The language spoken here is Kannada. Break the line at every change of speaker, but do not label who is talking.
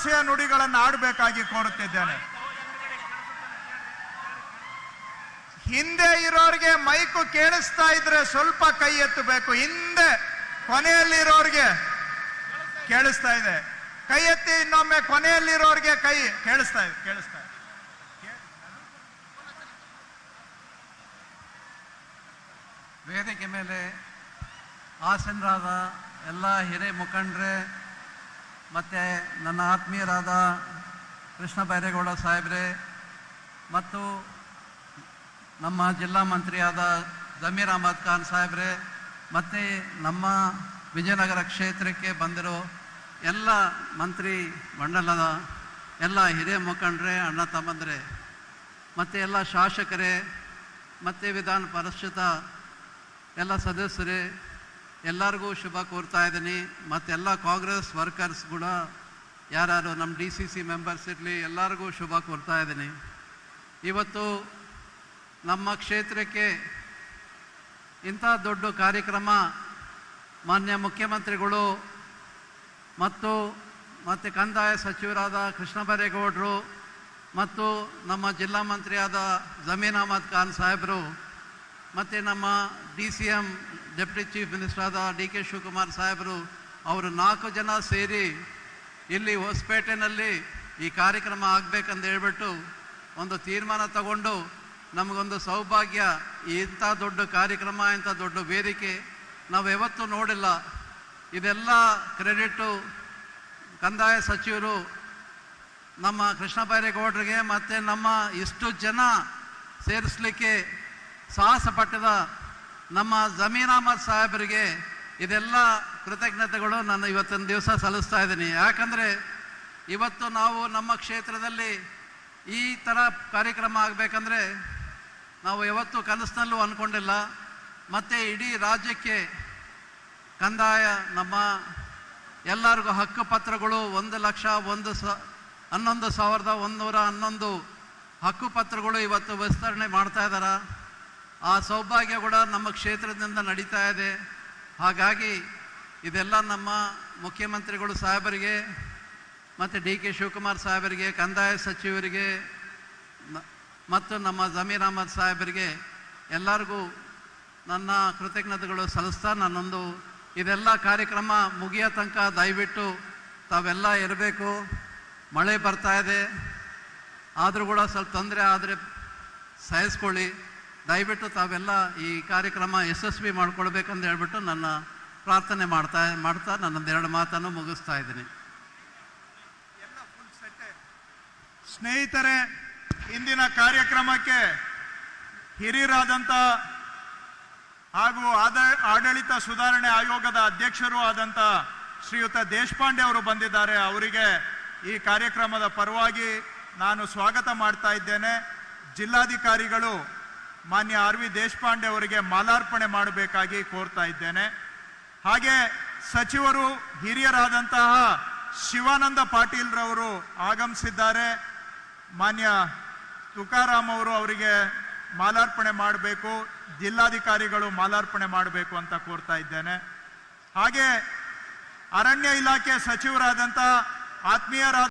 ತಮಾಷೆಯ ನುಡಿಗಳನ್ನು ಆಡಬೇಕಾಗಿ ಕೋರುತ್ತಿದ್ದೇನೆ. ಹಿಂದೆ ಇರೋರಿಗೆ ಮೈಕು ಕೇಳಿಸ್ತಾ ಇದ್ರೆ ಸ್ವಲ್ಪ ಕೈ ಎತ್ತಬೇಕು. ಹಿಂದೆ ಕೊನೆಯಲ್ಲಿರೋರಿಗೆ ಕೇಳಿಸ್ತಾ ಇದೆ. ಕೈ ಎತ್ತಿ ಇನ್ನೊಮ್ಮೆ ಕೊನೆಯಲ್ಲಿರೋರಿಗೆ ಕೈ ಕೇಳಿಸ್ತಾ ಇದೆ ಕೇಳಿಸ್ತಾ ಇದೆ.
ವೇದಿಕೆ ಮೇಲೆ ಆಸನರಾದ ಎಲ್ಲ ಹಿರಿಯ ಮುಖಂಡರೇ ಮತ್ತು ನನ್ನ ಆತ್ಮೀಯರಾದ ಕೃಷ್ಣ ಬೈರೇಗೌಡ ಸಾಹೇಬ್ರೆ ಮತ್ತು ನಮ್ಮ ಜಿಲ್ಲಾ ಮಂತ್ರಿಯಾದ ಜಮೀರ್ ಅಹಮದ್ ಖಾನ್ ಸಾಹೇಬ್ರೆ, ಮತ್ತು ನಮ್ಮ ವಿಜಯನಗರ ಕ್ಷೇತ್ರಕ್ಕೆ ಬಂದಿರೋ ಎಲ್ಲ ಮಂತ್ರಿ ಮಂಡಲದ ಎಲ್ಲ ಹಿರಿಯ ಮುಖಂಡರೇ, ಅಣ್ಣ ತಮ್ಮಂದರೆ, ಮತ್ತು ಎಲ್ಲ ಶಾಸಕರೇ, ಮತ್ತು ವಿಧಾನ ಪರಿಷತ್ ಎಲ್ಲ ಸದಸ್ಯರೇ ಎಲ್ಲರಿಗೂ ಶುಭ ಕೋರ್ತಾ ಇದ್ದೀನಿ. ಮತ್ತೆಲ್ಲ ಕಾಂಗ್ರೆಸ್ ವರ್ಕರ್ಸ್ ಕೂಡ ಯಾರ್ಯಾರು ನಮ್ಮ ಡಿ ಸಿ ಸಿ ಮೆಂಬರ್ಸ್ ಇರಲಿ, ಎಲ್ಲರಿಗೂ ಶುಭ ಕೋರ್ತಾ ಇದ್ದೀನಿ. ಇವತ್ತು ನಮ್ಮ ಕ್ಷೇತ್ರಕ್ಕೆ ಇಂಥ ದೊಡ್ಡ ಕಾರ್ಯಕ್ರಮ, ಮಾನ್ಯ ಮುಖ್ಯಮಂತ್ರಿಗಳು ಮತ್ತು ಮತ್ತು ಕಂದಾಯ ಸಚಿವರಾದ ಕೃಷ್ಣ ಬೈರೇಗೌಡರು ಮತ್ತು ನಮ್ಮ ಜಿಲ್ಲಾ ಮಂತ್ರಿಯಾದ ಜಮೀನ್ ಅಹಮದ್ ಖಾನ್ ಸಾಹೇಬರು, ಮತ್ತು ನಮ್ಮ D C M deputy chief minister ಆದ ಡಿ ಕೆ ಶಿವಕುಮಾರ್ ಸಾಹೇಬರು ಅವರು ನಾಲ್ಕು ಜನ ಸೇರಿ ಇಲ್ಲಿ ಹೊಸಪೇಟೆನಲ್ಲಿ ಈ ಕಾರ್ಯಕ್ರಮ ಆಗಬೇಕಂತ ಹೇಳ್ಬಿಟ್ಟು ಒಂದು ತೀರ್ಮಾನ ತಗೊಂಡು ನಮಗೊಂದು ಸೌಭಾಗ್ಯ, ಇಂಥ ದೊಡ್ಡ ಕಾರ್ಯಕ್ರಮ, ಇಂಥ ದೊಡ್ಡ ವೇದಿಕೆ ನಾವು ಯಾವತ್ತೂ ನೋಡಿಲ್ಲ. ಇದೆಲ್ಲ ಕ್ರೆಡಿಟು ಕಂದಾಯ ಸಚಿವರು ನಮ್ಮ ಕೃಷ್ಣ ಬೈರೇಗೌಡರಿಗೆ ಮತ್ತು ನಮ್ಮ ಇಷ್ಟು ಜನ ಸೇರಿಸ್ಲಿಕ್ಕೆ ಸಾಹಸ ಪಟ್ಟದ ನಮ್ಮ ಜಮೀನ್ ಅಹಮದ್ ಸಾಹೇಬರಿಗೆ ಇದೆಲ್ಲ ಕೃತಜ್ಞತೆಗಳು ನಾನು ಇವತ್ತಿನ ದಿವಸ ಸಲ್ಲಿಸ್ತಾ ಇದ್ದೀನಿ. ಯಾಕಂದರೆ ಇವತ್ತು ನಾವು ನಮ್ಮ ಕ್ಷೇತ್ರದಲ್ಲಿ ಈ ಥರ ಕಾರ್ಯಕ್ರಮ ಆಗಬೇಕಂದ್ರೆ ನಾವು ಯಾವತ್ತೂ ಕನಸಿನಲ್ಲೂ ಅಂದ್ಕೊಂಡಿಲ್ಲ ಮತ್ತು ಇಡೀ ರಾಜ್ಯಕ್ಕೆ ಕಂದಾಯ, ನಮ್ಮ ಎಲ್ಲರಿಗೂ ಹಕ್ಕು ಪತ್ರಗಳು ಒಂದು ಲಕ್ಷ ಒಂದು ಸ, ಹನ್ನೊಂದು ಸಾವಿರದ ಒಂದೂರ ಹನ್ನೊಂದು ಹಕ್ಕು ಪತ್ರಗಳು ಇವತ್ತು ವಿಸ್ತರಣೆ ಮಾಡ್ತಾ ಇದ್ದಾರೆ ಆ ಸೌಭಾಗ್ಯ ಕೂಡ ನಮ್ಮ ಕ್ಷೇತ್ರದಿಂದ ನಡೀತಾ ಇದೆ. ಹಾಗಾಗಿ ಇದೆಲ್ಲ ನಮ್ಮ ಮುಖ್ಯಮಂತ್ರಿಗಳು ಸಾಹೇಬರಿಗೆ, ಮತ್ತು ಡಿ ಕೆ ಶಿವಕುಮಾರ್ ಸಾಹೇಬರಿಗೆ, ಕಂದಾಯ ಸಚಿವರಿಗೆ ಮತ್ತು ನಮ್ಮ ಜಮೀರ್ ಅಹಮದ್ ಸಾಹೇಬರಿಗೆ ಎಲ್ಲರಿಗೂ ನನ್ನ ಕೃತಜ್ಞತೆಗಳು ಸಲ್ಲಿಸ್ತಾ ನಾನೊಂದು ಇದೆಲ್ಲ ಕಾರ್ಯಕ್ರಮ ಮುಗಿಯೋ ತನಕ ದಯವಿಟ್ಟು ತಾವೆಲ್ಲ ಇರಬೇಕು. ಮಳೆ ಬರ್ತಾ ಇದೆ. ಆದರೂ ಕೂಡ ಸ್ವಲ್ಪ ತೊಂದರೆ ಆದರೆ ಸಹಿಸ್ಕೊಳ್ಳಿ. ದಯವಿಟ್ಟು ತಾವೆಲ್ಲ ಈ ಕಾರ್ಯಕ್ರಮ ಯಶಸ್ವಿ ಮಾಡ್ಕೊಳ್ಬೇಕಂತ ಹೇಳ್ಬಿಟ್ಟು ನನ್ನ ಪ್ರಾರ್ಥನೆ ಮಾಡ್ತಾ ಮಾಡ್ತಾ ನನ್ನೊಂದೆರಡು ಮಾತನ್ನು ಮುಗಿಸ್ತಾ ಇದ್ದೀನಿ.
ಸ್ನೇಹಿತರೆ, ಇಂದಿನ ಕಾರ್ಯಕ್ರಮಕ್ಕೆ ಹಿರಿಯರಾದಂಥ ಹಾಗೂ ಆದ, ಆಡಳಿತ ಸುಧಾರಣೆ ಆಯೋಗದ ಅಧ್ಯಕ್ಷರು ಆದಂಥ ಶ್ರೀಯುತ ದೇಶಪಾಂಡೆ ಅವರು ಬಂದಿದ್ದಾರೆ. ಅವರಿಗೆ ಈ ಕಾರ್ಯಕ್ರಮದ ಪರವಾಗಿ ನಾನು ಸ್ವಾಗತ ಮಾಡ್ತಾ ಇದ್ದೇನೆ. ಜಿಲ್ಲಾಧಿಕಾರಿಗಳು ಮಾನ್ಯ ಆರ್ ವಿ ದೇಶಪಾಂಡೆ ಅವರಿಗೆ ಮಾಲಾರ್ಪಣೆ ಮಾಡಬೇಕಾಗಿ ಕೋರ್ತಾ ಇದ್ದೇನೆ. ಹಾಗೆ ಸಚಿವರು ಹಿರಿಯರಾದಂತಹ ಶಿವಾನಂದ ಪಾಟೀಲ್ ರವರು ಆಗಮಿಸಿದ್ದಾರೆ. ಮಾನ್ಯ ತುಕಾರಾಮ್ ಅವರು ಅವರಿಗೆ ಮಾಲಾರ್ಪಣೆ ಮಾಡಬೇಕು, ಜಿಲ್ಲಾಧಿಕಾರಿಗಳು ಮಾಲಾರ್ಪಣೆ ಮಾಡಬೇಕು ಅಂತ ಕೋರ್ತಾ ಇದ್ದೇನೆ. ಹಾಗೆ ಅರಣ್ಯ ಇಲಾಖೆ ಸಚಿವರಾದಂತಹ ಆತ್ಮೀಯರಾದ